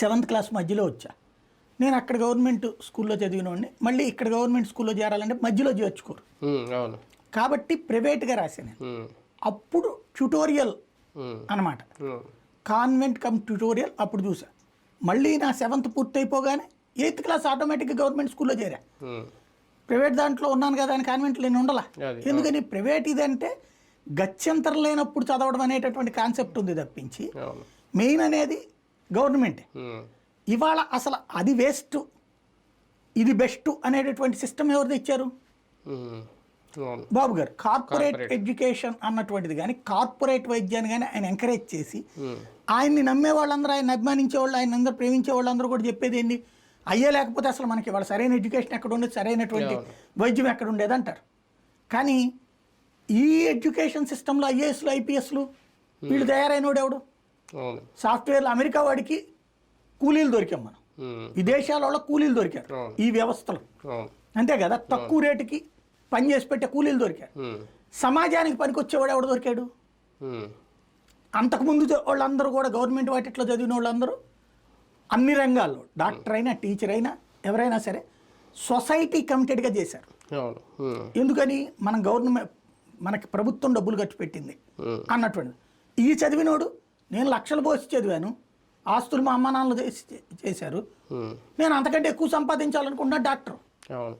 Seventh class మధ్యలో వచ్చా. నేను అక్కడ గవర్నమెంట్ స్కూల్లో చదివినోడిని మళ్ళీ ఇక్కడ గవర్నమెంట్ స్కూల్లో చేరాలంటే మధ్యలో చేర్చుకోరు. కాబట్టి ప్రైవేట్గా రాశాను అప్పుడు ట్యూటోరియల్ అనమాట కాన్వెంట్ కమ్ ట్యూటోరియల్ అప్పుడు చూసా మళ్ళీ నా సెవెంత్ పూర్తి అయిపోగానే ఎయిత్ క్లాస్ ఆటోమేటిక్గా గవర్నమెంట్ స్కూల్లో చేరా. ప్రైవేట్ దాంట్లో ఉన్నాను కదా అని కాన్వెంట్లో నేను ఉండాల. ఎందుకని ప్రైవేట్ ఇదంటే గత్యంతరం లేనప్పుడు చదవడం అనేటటువంటి కాన్సెప్ట్ ఉంది తప్పించి. మెయిన్ అనేది గవర్నమెంటే. ఇవాళ అసలు అది వేస్ట్ ఇది బెస్ట్ అనేటటువంటి సిస్టమ్ ఎవరు తెచ్చారు బాబు గారు కార్పొరేట్. ఎడ్యుకేషన్ అన్నటువంటిది కానీ కార్పొరేట్ వైద్యాన్ని కానీ ఆయన ఎంకరేజ్ చేసి ఆయన్ని నమ్మే వాళ్ళందరూ ఆయన అభిమానించే వాళ్ళు ఆయన అందరూ ప్రేమించే వాళ్ళందరూ కూడా చెప్పేది ఏంటి అయ్యే లేకపోతే అసలు మనకి వాళ్ళ సరైన ఎడ్యుకేషన్ ఎక్కడ ఉండేది సరైనటువంటి. వైద్యం ఎక్కడ ఉండేది అంటారు. కానీ ఈ ఎడ్యుకేషన్ సిస్టంలో ఐఏఎస్లు ఐపీఎస్లు వీళ్ళు తయారైనోడు ఎవడు? సాఫ్ట్వేర్లు అమెరికా వాడికి కూలీలు దొరికాం మనం. విదేశాల వాళ్ళ కూలీలు దొరికారు. ఈ వ్యవస్థలో. అంతే కదా? తక్కువ రేటుకి పని చేసి పెట్టే కూలీలు దొరికారు. సమాజానికి పనికొచ్చేవాడు ఎవడు దొరికాడు? అంతకుముందు వాళ్ళందరూ కూడా గవర్నమెంట్ వాటిట్లో చదివిన వాళ్ళందరూ అన్ని రంగాల్లో డాక్టర్ అయినా టీచర్ అయినా ఎవరైనా సరే సొసైటీ కమిటెడ్గా చేశారు. ఎందుకని? మనం గవర్నమెంట్ మనకి ప్రభుత్వం డబ్బులు ఖర్చు పెట్టింది అన్నటువంటి ఈ చదివినోడు నేను లక్షలు పోసి చదివాను. ఆస్తులు మా అమ్మ నాన్నలు చేసి చేశారు. నేను అంతకంటే ఎక్కువ సంపాదించాలనుకున్నా డాక్టర్. అవును.